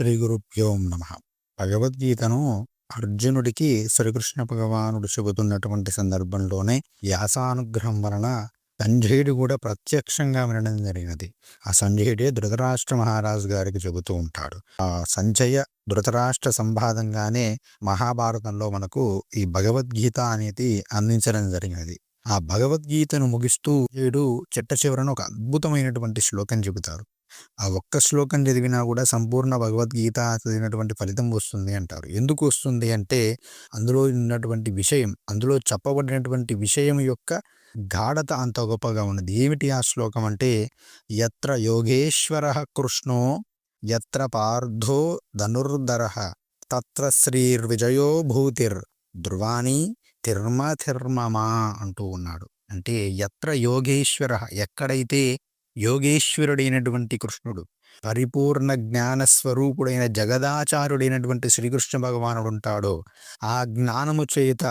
శ్రీ గురుభ్యో నమ. భగవద్గీతను అర్జునుడికి శ్రీకృష్ణ భగవానుడు చెబుతున్నటువంటి సందర్భంలోనే వ్యాసానుగ్రహం వలన సంజయుడు కూడా ప్రత్యక్షంగా వినడం జరిగినది. ఆ సంజయుడే ధృతరాష్ట్ర మహారాజు గారికి చెబుతూ ఉంటాడు. ఆ సంజయ ధృతరాష్ట్ర సంవాదంగానే మహాభారతంలో మనకు ఈ భగవద్గీత అనేది అందించడం జరిగినది. ఆ భగవద్గీతను ముగిస్తూ ఏడు చిట్ట చివరన ఒక అద్భుతమైనటువంటి శ్లోకం చెబుతారు. ఆ ఒక్క శ్లోకం చదివినా కూడా సంపూర్ణ భగవద్గీత చదివినటువంటి ఫలితం వస్తుంది అంటారు. ఎందుకు వస్తుంది అంటే అందులో ఉన్నటువంటి విషయం అందులో చెప్పబడినటువంటి విషయం యొక్క గాఢత అంత గొప్పగా ఉన్నది. ఏమిటి ఆ శ్లోకం అంటే ఎత్ర యోగేశ్వర కృష్ణో ఎత్ర పార్థో ధనుర్ధర తత్ర శ్రీర్విజయో భూతిర్ ధ్రువాణి తిర్మ తిర్మమా అంటూ ఉన్నాడు. అంటే ఎత్ర యోగేశ్వర ఎక్కడైతే యోగేశ్వరుడైనటువంటి కృష్ణుడు పరిపూర్ణ జ్ఞాన స్వరూపుడైన జగదాచారుడైనటువంటి శ్రీకృష్ణ భగవానుడు ఉంటాడో ఆ జ్ఞానము చేత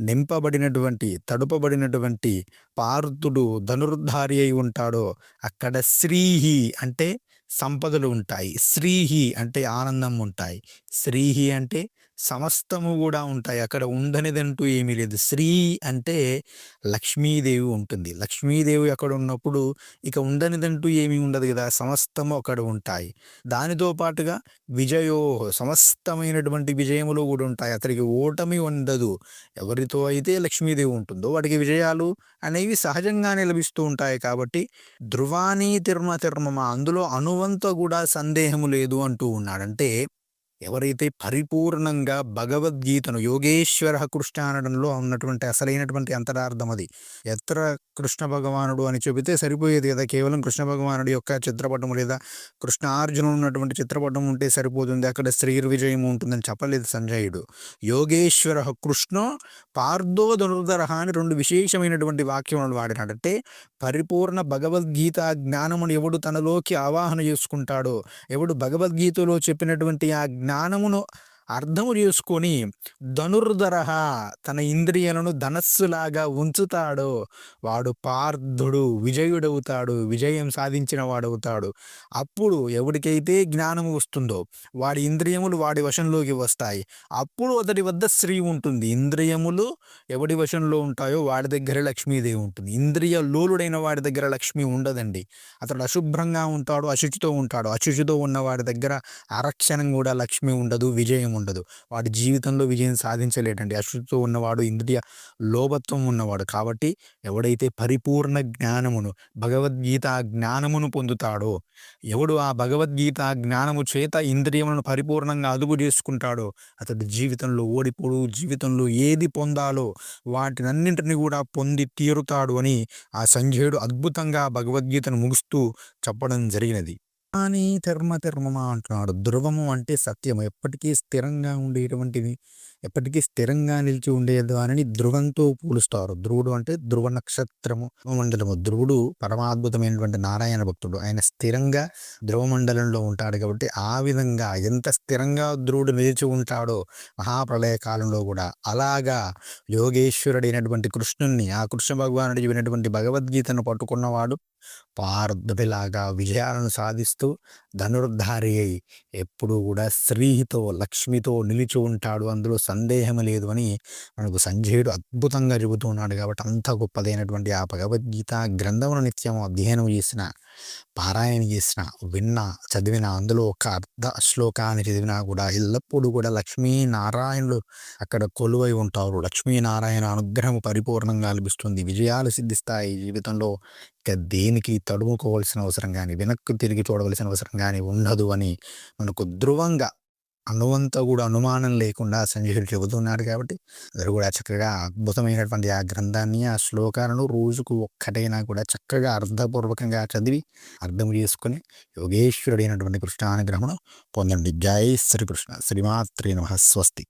నింపబడినటువంటి తడుపబడినటువంటి పార్థుడు ధనుర్ధారి అయి ఉంటాడో అక్కడ శ్రీహి అంటే సంపదలు ఉంటాయి. శ్రీహి అంటే ఆనందం ఉంటాయి. శ్రీహి అంటే సమస్తము కూడా ఉంటాయి. అక్కడ ఉండనిదంటూ ఏమీ లేదు. శ్రీ అంటే లక్ష్మీదేవి ఉంటుంది. లక్ష్మీదేవి అక్కడ ఉన్నప్పుడు ఇక ఉండనిదంటూ ఏమీ ఉండదు కదా సమస్తము అక్కడ ఉంటాయి. దానితో పాటుగా విజయో సమస్తమైనటువంటి విజయములు కూడా ఉంటాయి. అతనికి ఓటమి ఉండదు. ఎవరితో అయితే లక్ష్మీదేవి ఉంటుందో వాటికి విజయాలు అనేవి సహజంగానే లభిస్తూ ఉంటాయి కాబట్టి ధ్రువాణి తిర్మ తిర్మమ అందులో అనువంతో కూడా సందేహము లేదు అంటూ ఉన్నాడంటే ఎవరైతే పరిపూర్ణంగా భగవద్గీతను యోగేశ్వర కృష్ణ అనడంలో ఉన్నటువంటి అసలైనటువంటి అంతరార్థం అది. ఎత్ర కృష్ణ భగవానుడు అని చెబితే సరిపోయేది కదా? కేవలం కృష్ణ భగవానుడి యొక్క చిత్రపటం లేదా కృష్ణార్జును ఉన్నటువంటి చిత్రపటం ఉంటే సరిపోతుంది. అక్కడ శ్రీర్విజయం ఉంటుందని చెప్పలేదు సంజయుడు. యోగేశ్వర కృష్ణ పార్థో అని రెండు విశేషమైనటువంటి వాక్యములను వాడినాడంటే పరిపూర్ణ భగవద్గీత జ్ఞానమును ఎవడు తనలోకి ఆవాహన చేసుకుంటాడో ఎవడు భగవద్గీతలో చెప్పినటువంటి ఆ జ్ఞానమును అర్థము చేసుకొని ధనుర్ధర తన ఇంద్రియాలను ధనస్సులాగా ఉంచుతాడో వాడు పార్థుడు విజయుడవుతాడు విజయం సాధించిన వాడవుతాడు. అప్పుడు ఎవరికైతే జ్ఞానము వస్తుందో వాడి ఇంద్రియములు వాడి వశంలోకి వస్తాయి. అప్పుడు అతడి వద్ద స్త్రీ ఉంటుంది. ఇంద్రియములు ఎవడి వశంలో ఉంటాయో వాడి దగ్గర లక్ష్మీదేవి ఉంటుంది. ఇంద్రియ లోలుడైన వాడి దగ్గర లక్ష్మి ఉండదండి. అతడు అశుభ్రంగా ఉంటాడు అశుచితో ఉంటాడు. అశుచితో ఉన్న వాడి దగ్గర అరక్షణం కూడా లక్ష్మి ఉండదు విజయం ఉండదు. వాడి జీవితంలో విజయం సాధించలేటండి అశుద్ధితో ఉన్నవాడు ఇంద్రియ లోభత్వం ఉన్నవాడు. కాబట్టి ఎవడైతే పరిపూర్ణ జ్ఞానమును భగవద్గీత జ్ఞానమును పొందుతాడో ఎవడు ఆ భగవద్గీత జ్ఞానము చేత ఇంద్రియములను పరిపూర్ణంగా అదుపు చేసుకుంటాడో అతడి జీవితంలో ఓడిపోడు. జీవితంలో ఏది పొందాలో వాటినన్నింటినీ కూడా పొంది తీరుతాడు అని ఆ సంజయుడు అద్భుతంగా భగవద్గీతను ముగుస్తూ చెప్పడం జరిగినది. అని తెర్మ ధర్మమా అంటున్నాడు. ధ్రువము అంటే సత్యం ఎప్పటికీ స్థిరంగా ఉండేటువంటిది. ఎప్పటికీ స్థిరంగా నిలిచి ఉండేది అని ధ్రువంతో పోలుస్తారు. ధ్రువుడు అంటే ధ్రువ నక్షత్రము మండలము. ధ్రువుడు పరమాద్భుతమైనటువంటి నారాయణ భక్తుడు. ఆయన స్థిరంగా ధ్రువమండలంలో ఉంటాడు కాబట్టి ఆ విధంగా ఎంత స్థిరంగా ధ్రువుడు నిలిచి ఉంటాడో మహాప్రళయ కాలంలో కూడా అలాగా యోగేశ్వరుడైనటువంటి కృష్ణుణ్ణి ఆ కృష్ణ భగవానుడు చెప్పినటువంటి భగవద్గీతను పట్టుకున్నవాడు పార్థుడిలాగా విజయాలను సాధిస్తూ ధనుర్ధారి అయి ఎప్పుడూ కూడా స్త్రీతో లక్ష్మితో నిలిచి ఉంటాడు. అందులో సందేహం లేదు అని మనకు సంజయుడు అద్భుతంగా చెబుతున్నాడు కాబట్టి అంత గొప్పదైనటువంటి ఆ భగవద్గీత గ్రంథమును నిత్యం అధ్యయనం చేసిన పారాయణ చేసిన విన్న చదివిన అందులో ఒక అర్ధ శ్లోకాన్ని చదివినా కూడా ఎల్లప్పుడూ కూడా లక్ష్మీనారాయణులు అక్కడ కొలువై ఉంటారు. లక్ష్మీనారాయణ అనుగ్రహం పరిపూర్ణంగా లభిస్తుంది. విజయాలు సిద్ధిస్తాయి. జీవితంలో ఇక దేనికి తడుముకోవాల్సిన అవసరం కానీ వెనక్కు తిరిగి చూడవలసిన అవసరం కానీ ఉండదు అని మనకు ధృవంగా అనువంతా కూడా అనుమానం లేకుండా సంజయుడు చెబుతున్నాడు కాబట్టి అందరూ కూడా చక్కగా అద్భుతమైనటువంటి ఆ గ్రంథాన్ని ఆ శ్లోకాలను రోజుకు ఒక్కటైనా కూడా చక్కగా అర్థపూర్వకంగా చదివి అర్థం చేసుకుని యోగేశ్వరుడైనటువంటి కృష్ణానుగ్రహమును పొందండి. జై శ్రీకృష్ణ. శ్రీమాత్రి నమ. స్వస్తి.